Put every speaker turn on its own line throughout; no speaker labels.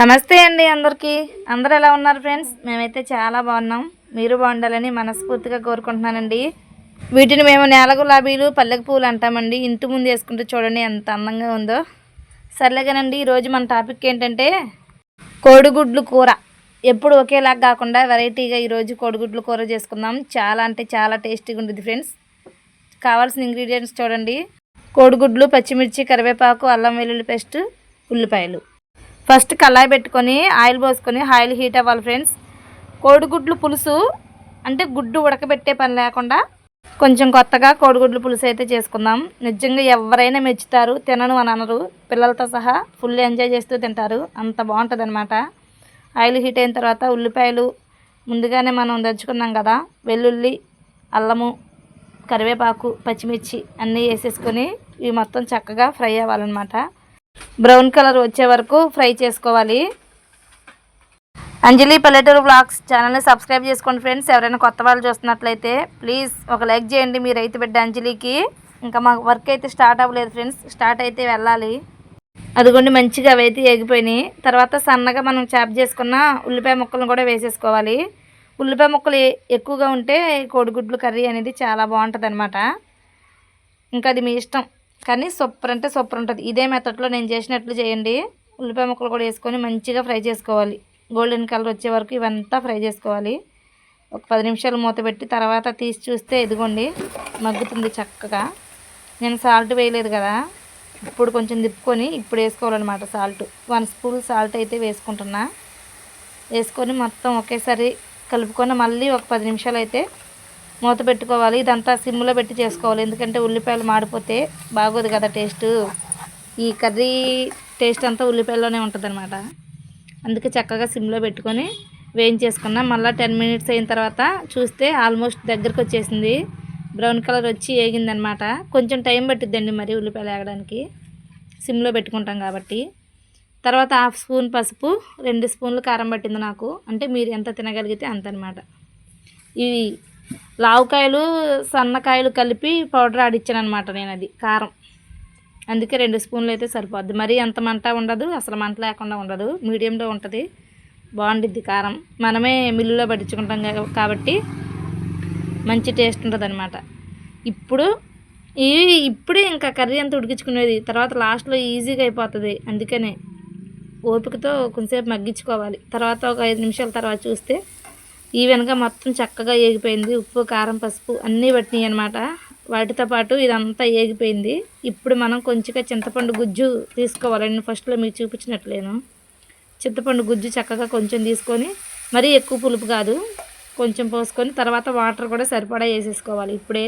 నమస్తే అండి అందరికీ. అందరూ ఎలా ఉన్నారు ఫ్రెండ్స్? మేమైతే చాలా బాగున్నాం. మీరు బాగుండాలని మనస్ఫూర్తిగా కోరుకుంటున్నానండి. వీటిని మేము నేల గులాబీలు పల్లెకి పూలు అంటామండి. ఇంటి ముందు వేసుకుంటే చూడండి ఎంత అందంగా ఉందో. సర్లేగానండి ఈరోజు మన టాపిక్ ఏంటంటే కోడిగుడ్లు కూర. ఎప్పుడు ఒకేలాగా కాకుండా వెరైటీగా ఈరోజు కోడిగుడ్లు కూర చేసుకుందాం. చాలా అంటే చాలా టేస్టీగా ఉంటుంది ఫ్రెండ్స్. కావాల్సిన ఇంగ్రీడియంట్స్ చూడండి. కోడిగుడ్లు పచ్చిమిర్చి కరివేపాకు అల్లం వెల్లుల్లి పేస్ట్ ఉల్లిపాయలు. ఫస్ట్ కళాయి పెట్టుకొని ఆయిల్ పోసుకొని ఆయిల్ హీట్ అవ్వాలి ఫ్రెండ్స్. కోడిగుడ్లు పులుసు అంటే గుడ్డు ఉడకబెట్టే పని లేకుండా కొంచెం కొత్తగా కోడిగుడ్లు పులుసు అయితే చేసుకుందాం. నిజంగా ఎవరైనా మెచ్చుతారు తినను అని అనరు. పిల్లలతో సహా ఫుల్ ఎంజాయ్ చేస్తూ తింటారు. అంత బాగుంటుంది అనమాట ఆయిల్ హీట్ అయిన తర్వాత ఉల్లిపాయలు ముందుగానే మనం దంచుకున్నాం కదా వెల్లుల్లి అల్లము కరివేపాకు పచ్చిమిర్చి అన్నీ వేసేసుకొని ఇవి మొత్తం చక్కగా ఫ్రై అవ్వాలన్నమాట. బ్రౌన్ కలర్ వచ్చే వరకు ఫ్రై చేసుకోవాలి. అంజలి పల్లెటూరు బ్లాగ్స్ ఛానల్ని సబ్స్క్రైబ్ చేసుకోండి ఫ్రెండ్స్. ఎవరైనా కొత్త వాళ్ళు చూస్తున్నట్లయితే ప్లీజ్ ఒక లైక్ చేయండి మీ రైతు బిడ్డ అంజలికి. ఇంకా మా వర్క్ అయితే స్టార్ట్ అవ్వలేదు ఫ్రెండ్స్. స్టార్ట్ అయితే వెళ్ళాలి. అదిగోండి మంచిగా అవి అయితే ఎగిపోయినాయి. తర్వాత సన్నగా మనం చాప్ చేసుకున్న ఉల్లిపాయ ముక్కలను కూడా వేసేసుకోవాలి. ఉల్లిపాయ ముక్కలు ఎక్కువగా ఉంటే కోడిగుడ్లు కర్రీ అనేది చాలా బాగుంటుంది ఇంకా అది మీ ఇష్టం. కానీ సూపర్ అంటే సూపర్ ఉంటుంది. ఇదే మెథడ్లో నేను చేసినట్లు చేయండి. ఉల్లిపాయ ముక్కలు కూడా వేసుకొని మంచిగా ఫ్రై చేసుకోవాలి. గోల్డెన్ కలర్ వచ్చే వరకు ఇవంతా ఫ్రై చేసుకోవాలి. ఒక పది నిమిషాలు మూత పెట్టి తర్వాత తీసి చూస్తే ఇదిగోండి మగ్గుతుంది చక్కగా. నేను సాల్ట్ వేయలేదు కదా ఇప్పుడు కొంచెం దిప్పుకొని ఇప్పుడు వేసుకోవాలన్నమాట సాల్ట్ వన్ స్పూన్ సాల్ట్ అయితే వేసుకుంటున్నా. వేసుకొని మొత్తం ఒకేసారి కలుపుకొని మళ్ళీ ఒక పది నిమిషాలు అయితే మూత పెట్టుకోవాలి. ఇదంతా సిమ్లో పెట్టి చేసుకోవాలి. ఎందుకంటే ఉల్లిపాయలు మాడిపోతే బాగోదు కదా టేస్ట్. ఈ కర్రీ టేస్ట్ అంతా ఉల్లిపాయల్లోనే ఉంటుందన్నమాట. అందుకే చక్కగా సిమ్లో పెట్టుకొని వేయించేసుకున్నాం. మళ్ళీ టెన్ మినిట్స్ అయిన తర్వాత చూస్తే ఆల్మోస్ట్ దగ్గరకు వచ్చేసింది. బ్రౌన్ కలర్ వచ్చి వేగిందనమాట కొంచెం టైం పట్టిద్దండి మరి ఉల్లిపాయలు వేగడానికి సిమ్లో పెట్టుకుంటాం కాబట్టి. తర్వాత హాఫ్ స్పూన్ పసుపు రెండు స్పూన్లు కారం పట్టింది నాకు. అంటే మీరు ఎంత తినగలిగితే అంత అనమాట ఇవి లావుకాయలు సన్నకాయలు కలిపి పౌడర్ ఆడిచ్చాను అనమాట నేను అది కారం. అందుకే రెండు స్పూన్లు అయితే సరిపోద్ది. మరీ అంత మంట ఉండదు అసలు మంట లేకుండా ఉండదు. మీడియంలో ఉంటుంది బాగుండిద్ది కారం. మనమే మిల్లులో పట్టించుకుంటాం కాబట్టి మంచి టేస్ట్ ఉంటుంది అనమాట ఇప్పుడు ఈ ఇప్పుడే ఇంకా కర్రీ అంతా ఉడికించుకునేది తర్వాత లాస్ట్లో ఈజీగా అయిపోతుంది. అందుకనే ఓపికతో కొంచెంసేపు మగ్గించుకోవాలి. తర్వాత ఒక ఐదు నిమిషాల తర్వాత చూస్తే ఈవెన్గా మొత్తం చక్కగా ఏగిపోయింది. ఉప్పు కారం పసుపు అన్నీ పట్టినాయి అనమాట వాటితో పాటు ఇదంతా ఏగిపోయింది. ఇప్పుడు మనం కొంచెంగా చింతపండు గుజ్జు తీసుకోవాలండి ఫస్ట్లో మీకు చూపించినట్లేను. చింతపండు గుజ్జు చక్కగా కొంచెం తీసుకొని మరీ ఎక్కువ పులుపు కాదు కొంచెం పోసుకొని తర్వాత వాటర్ కూడా సరిపడా వేసేసుకోవాలి. ఇప్పుడే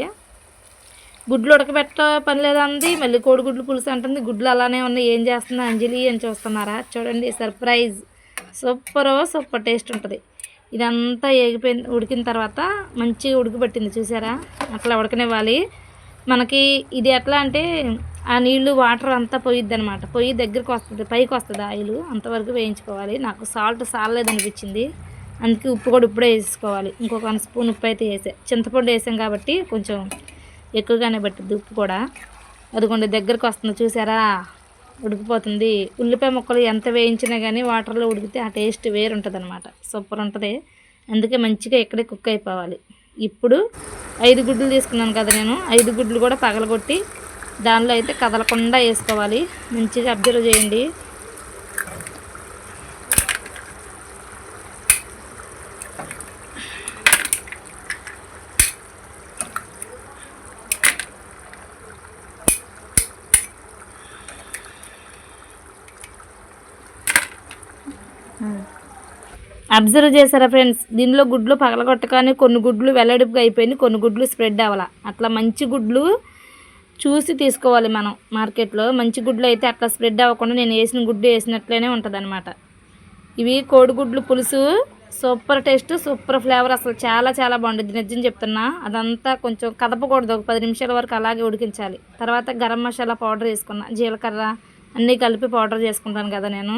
గుడ్లు ఉడకబెట్ట పని లేదంది మళ్ళీ కోడిగుడ్లు పులుసు అంటుంది. గుడ్లు అలానే ఉన్నాయి. ఏం చేస్తుందో అంజలి అని చూస్తున్నారా? చూడండి సర్ప్రైజ్ సూపర్ సూపర్ టేస్ట్ ఉంటుంది. ఇదంతా ఏగిపోయిన ఉడికిన తర్వాత మంచిగా ఉడికిపెట్టింది చూసారా? అట్లా ఉడకనివ్వాలి. మనకి ఇది ఎట్లా అంటే ఆ నీళ్ళు వాటర్ అంతా పోయిద్ది అనమాట పొయ్యి దగ్గరికి వస్తుంది పైకి వస్తుంది ఆయిల్. అంతవరకు వేయించుకోవాలి. నాకు సాల్ట్ సాలలేదు అనిపించింది అందుకే ఉప్పు కూడా ఇప్పుడే వేసుకోవాలి. ఇంకొక వన్ స్పూన్ ఉప్పు అయితే వేసే. చింతపండు వేసాం కాబట్టి కొంచెం ఎక్కువగానే పట్టింది ఉప్పు కూడా. అదిగోండి దగ్గరకు వస్తుంది చూసారా? ఉడికిపోతుంది. ఉల్లిపాయ ముక్కలు ఎంత వేయించినా కానీ వాటర్లో ఉడికితే ఆ టేస్ట్ వేరు ఉంటుంది అనమాట సూపర్ ఉంటుంది. అందుకే మంచిగా ఇక్కడే కుక్ అయిపోవాలి. ఇప్పుడు ఐదు గుడ్లు తీసుకున్నాను కదా నేను. ఐదు గుడ్లు కూడా పగలగొట్టి దానిలో అయితే కదలకుండా వేసుకోవాలి. మంచిగా అబ్జర్వ్ చేయండి. అబ్జర్వ్ చేశారా ఫ్రెండ్స్? దీనిలో గుడ్లు పగలగొట్టగానే కొన్ని గుడ్లు వెల్లడిపుగా అయిపోయినాయి కొన్ని గుడ్లు స్ప్రెడ్ అవ్వాల. అట్లా మంచి గుడ్లు చూసి తీసుకోవాలి మనం మార్కెట్లో. మంచి గుడ్లు అయితే అట్లా స్ప్రెడ్ అవ్వకుండా నేను వేసిన గుడ్డు వేసినట్లనే ఉంటుంది అనమాట ఇవి కోడిగుడ్లు పులుసు సూపర్ టేస్ట్ సూపర్ ఫ్లేవర్. అసలు చాలా చాలా బాగుంటుంది. నిజం చెప్తున్నా అదంతా కొంచెం కదపకూడదు. ఒక పది నిమిషాల వరకు అలాగే ఉడికించాలి. తర్వాత గరం మసాలా పౌడర్ వేసుకున్నా జీలకర్ర అన్నీ కలిపి పౌడర్ చేసుకుంటాను కదా నేను.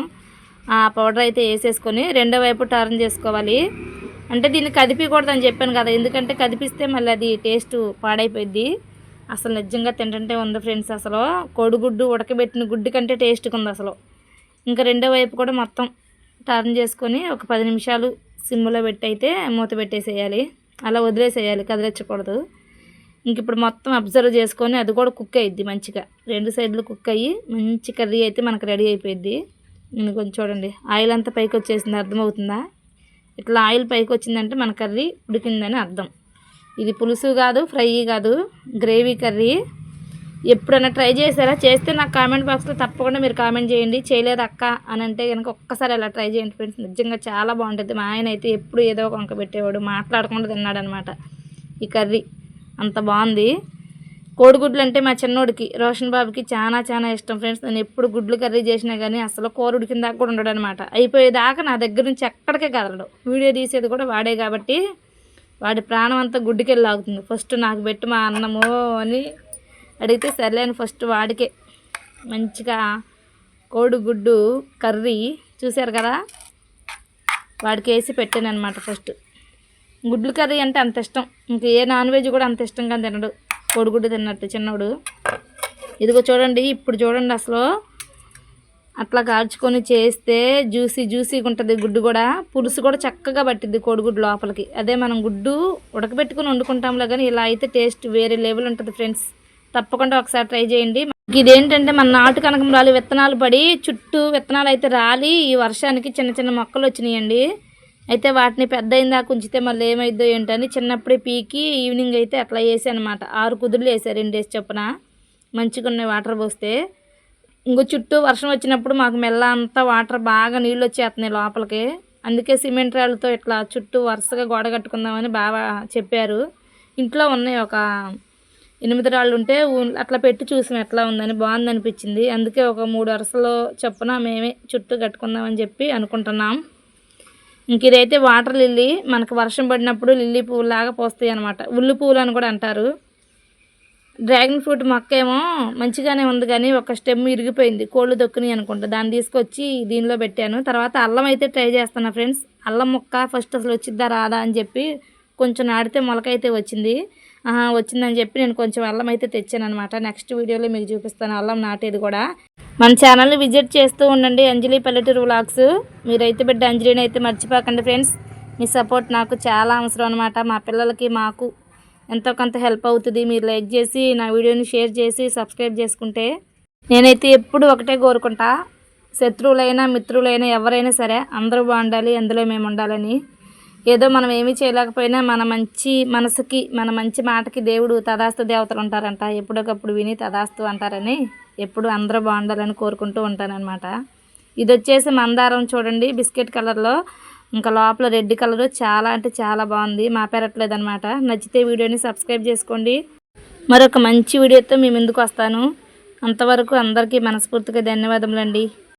ఆ పౌడర్ అయితే వేసేసుకొని రెండో వైపు టర్న్ చేసుకోవాలి. అంటే దీన్ని కదిపకూడదని చెప్పాను కదా ఎందుకంటే కదిపిస్తే మళ్ళీ అది టేస్ట్ పాడైపోయింది అసలు నిజంగా తింటుంటే ఉంది ఫ్రెండ్స్ అసలు కోడిగుడ్డు ఉడకబెట్టిన గుడ్డు కంటే టేస్ట్గా ఉంది అసలు. ఇంకా రెండో వైపు కూడా మొత్తం టర్న్ చేసుకొని ఒక పది నిమిషాలు సిమ్లో పెట్టి అయితే మూత పెట్టేసేయాలి. అలా వదిలేసేయాలి కదిలించకూడదు. ఇంక ఇప్పుడు మొత్తం అబ్జర్వ్ చేసుకొని అది కూడా కుక్ అయ్యిద్ది మంచిగా. రెండు సైడ్లు కుక్ అయ్యి మంచి కర్రీ అయితే మనకు రెడీ అయిపోయింది నేను కొంచెం చూడండి. ఆయిల్ అంతా పైకి వచ్చేసింది. అర్థమవుతుందా? ఇట్లా ఆయిల్ పైకి వచ్చిందంటే మన కర్రీ ఉడికిందని అర్థం. ఇది పులుసు కాదు ఫ్రై కాదు గ్రేవీ కర్రీ. ఎప్పుడైనా ట్రై చేశారా? చేస్తే నాకు కామెంట్ బాక్స్లో తప్పకుండా మీరు కామెంట్ చేయండి. చేయలేదు అక్క అని అంటే కనుక ఒక్కసారి అలా ట్రై చేయండి ఫ్రెండ్స్. నిజంగా చాలా బాగుంటుంది. మా ఆయన అయితే ఎప్పుడు ఏదో ఒక వంక పెట్టేవాడు మాట్లాడకుండా తిన్నాడు అనమాట ఈ కర్రీ. అంత బాగుంది. కోడిగుడ్లు అంటే మా చిన్నోడికి రోషన్ బాబుకి చాలా చాలా ఇష్టం ఫ్రెండ్స్. నేను ఎప్పుడు గుడ్లు కర్రీ చేసినా కానీ అసలు కూర ఉడికిన దాకా కూడా ఉండడు అనమాట అయిపోయేదాకా నా దగ్గర నుంచి ఎక్కడికే కదలడు. వీడియో తీసేది కూడా వాడే కాబట్టి వాడి ప్రాణం అంతా గుడ్డుకెళ్ళి లాగుతుంది. ఫస్ట్ నాకు పెట్టు మా అన్నము అని అడిగితే సర్లే ఫస్ట్ వాడికే. మంచిగా కోడిగుడ్డు కర్రీ చూశారు కదా? వాడికి వేసి పెట్టాను అనమాట ఫస్ట్. గుడ్లు కర్రీ అంటే అంత ఇష్టం. ఇంక ఏ నాన్ వెజ్ కూడా అంత ఇష్టంగా తినడు. కోడిగుడ్డు తిన్నట్టు చిన్నోడు. ఇదిగో చూడండి ఇప్పుడు చూడండి అసలు. అట్లా కాల్చుకొని చేస్తే జ్యూసీ జ్యూసీగా ఉంటుంది గుడ్డు కూడా. పులుసు కూడా చక్కగా పట్టిద్ది కోడిగుడ్డు లోపలికి. అదే మనం గుడ్డు ఉడకబెట్టుకుని వండుకుంటాంలో కానీ ఇలా అయితే టేస్ట్ వేరే లెవెల్ ఉంటుంది ఫ్రెండ్స్. తప్పకుండా ఒకసారి ట్రై చేయండి. ఇదేంటంటే మన నాటు కనకంబరాలు విత్తనాలు పడి చుట్టూ విత్తనాలు అయితే రాలి. ఈ వర్షానికి చిన్న చిన్న మొక్కలు వచ్చినాయండి. అయితే వాటిని పెద్ద అయిందాక ఉంచితే మళ్ళీ ఏమైద్దో ఏంటని చిన్నప్పుడే పీకి ఈవినింగ్ అయితే అట్లా వేసాను అనమాట ఆరు కుదురులు వేసారు రెండు వేసి చొప్పున. మంచిగా ఉన్నాయి వాటర్ పోస్తే. ఇంకో చుట్టూ వర్షం వచ్చినప్పుడు మాకు మెల్ల అంతా వాటర్ బాగా నీళ్ళు వచ్చేస్తున్నాయి లోపలికి. అందుకే సిమెంట్ రాళ్ళతో ఇట్లా చుట్టూ వరుసగా గోడ కట్టుకుందామని బాగా చెప్పారు. ఇంట్లో ఉన్నాయి ఒక ఎనిమిది రాళ్ళు ఉంటే అట్లా పెట్టి చూసాం ఎట్లా ఉందని బాగుంది అనిపించింది అందుకే ఒక మూడు వరుసలో చొప్పున మేమే చుట్టూ కట్టుకుందామని చెప్పి అనుకుంటున్నాం. ఇంక ఇదైతే వాటర్ లిల్లీ మనకు వర్షం పడినప్పుడు లిల్లీ పువ్వులాగా పోస్తాయి అనమాట ఉల్లి పువ్వులు అని కూడా అంటారు. డ్రాగన్ ఫ్రూట్ మొక్క ఏమో మంచిగానే ఉంది కానీ ఒక స్టెమ్ ఇరిగిపోయింది. కోళ్ళు దొక్కుని అనుకుంటా. దాన్ని తీసుకొచ్చి దీనిలో పెట్టాను. తర్వాత అల్లం అయితే ట్రై చేస్తున్నా ఫ్రెండ్స్. అల్లం మొక్క ఫస్ట్ అసలు వచ్చిద్దా రాదా అని చెప్పి కొంచెం నాడితే మొలక అయితే వచ్చింది. వచ్చిందని చెప్పి నేను కొంచెం అల్లం అయితే తెచ్చాను అనమాట నెక్స్ట్ వీడియోలో మీకు చూపిస్తాను అల్లం నాటేది కూడా. మన ఛానల్ని విజిట్ చేస్తూ ఉండండి అంజలి పల్లెటూరు వ్లాగ్స్ మీరైతే బిడ్డ అంజలిని అయితే మర్చిపోకండి ఫ్రెండ్స్ మీ సపోర్ట్ నాకు చాలా అవసరం అనమాట మా పిల్లలకి మాకు ఎంతో కొంత హెల్ప్ అవుతుంది. మీరు లైక్ చేసి నా వీడియోని షేర్ చేసి సబ్స్క్రైబ్ చేసుకుంటే నేనైతే ఎప్పుడు ఒకటే కోరుకుంటా. శత్రువులైనా మిత్రులైనా ఎవరైనా సరే అందరూ బాగుండాలి. అందులో మేము ఉండాలని. ఏదో మనం ఏమీ చేయలేకపోయినా మన మంచి మనసుకి మన మంచి మాటకి దేవుడు తదాస్తు దేవతలు ఉంటారంట. ఎప్పుడొకప్పుడు విని తదాస్తు అంటారని ఎప్పుడు అందరూ బాగుండాలని కోరుకుంటూ ఉంటానన్నమాట ఇది వచ్చేసి మందారం చూడండి బిస్కెట్ కలర్లో. ఇంకా లోపల రెడ్ కలర్ చాలా అంటే చాలా బాగుంది మా పెరట్లేదనమాట నచ్చితే వీడియోని సబ్స్క్రైబ్ చేసుకోండి. మరొక మంచి వీడియోతో మీ ముందుకు వస్తాను. అంతవరకు అందరికీ మనస్ఫూర్తిగా ధన్యవాదములండి.